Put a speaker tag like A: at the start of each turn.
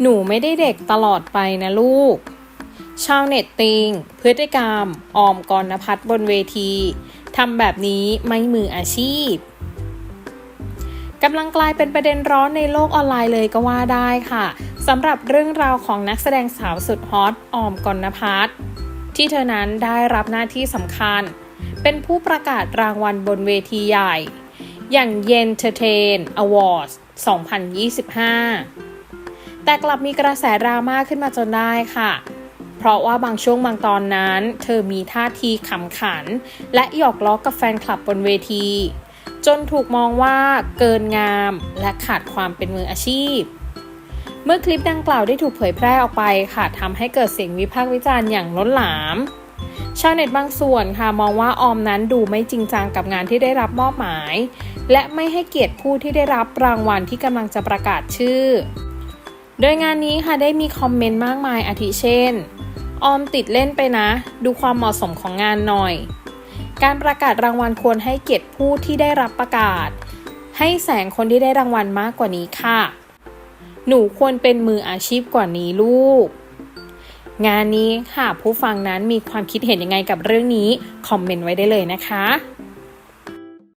A: หนูไม่ได้เด็กตลอดไปนะลูก ชาวเน็ตติง พฤติกรรม ออมกรณพัฒบนเวทีทำแบบนี้ไม่มืออาชีพกำลังกลายเป็นประเด็นร้อนในโลกออนไลน์เลยก็ว่าได้ค่ะสำหรับเรื่องราวของนักแสดงสาวสุดฮอตออมกรณพัฒที่เธอนั้นได้รับหน้าที่สำคัญ เป็นผู้ประกาศรางวัลบนเวทีใหญ่ อย่างเย็นเทเทนอวอร์ด2025 แต่กลับมีกระแสดราม่าขึ้นมาจนได้ค่ะ เพราะว่าบางช่วงบางตอนนั้น เธอมีท่าทีขำขัน และหยอกล้อกับแฟนคลับบนเวที จนถูกมองว่าเกินงามและขาดความเป็นมืออาชีพ เมื่อคลิปดังกล่าวได้ถูกเผยแพร่ออกไปค่ะทำให้เกิดเสียงวิพากษ์วิจารณ์อย่างล้นหลาม ชาวเน็ตบางส่วนค่ะมองว่าออมนั้นดูไม่จริงจังกับงานที่ได้รับมอบหมาย และไม่ให้เกียรติผู้ที่ได้รับรางวัลที่กำลังจะประกาศชื่อ โดยงานนี้ค่ะได้มีคอมเมนต์มากมายอาทิเช่น ออมติดเล่นไปนะ ดูความเหมาะสมของงานหน่อย การประกาศรางวัลควรให้เกียรติผู้ที่ได้รับประกาศ ให้แสงคนที่ได้รางวัลมากกว่านี้ค่ะ หนูควรเป็นมืออาชีพกว่านี้ลูก งานนี้ค่ะผู้ฟังนั้นมีความคิดเห็นยังไงกับเรื่องนี้ คอมเมนต์ไว้ได้เลยนะคะ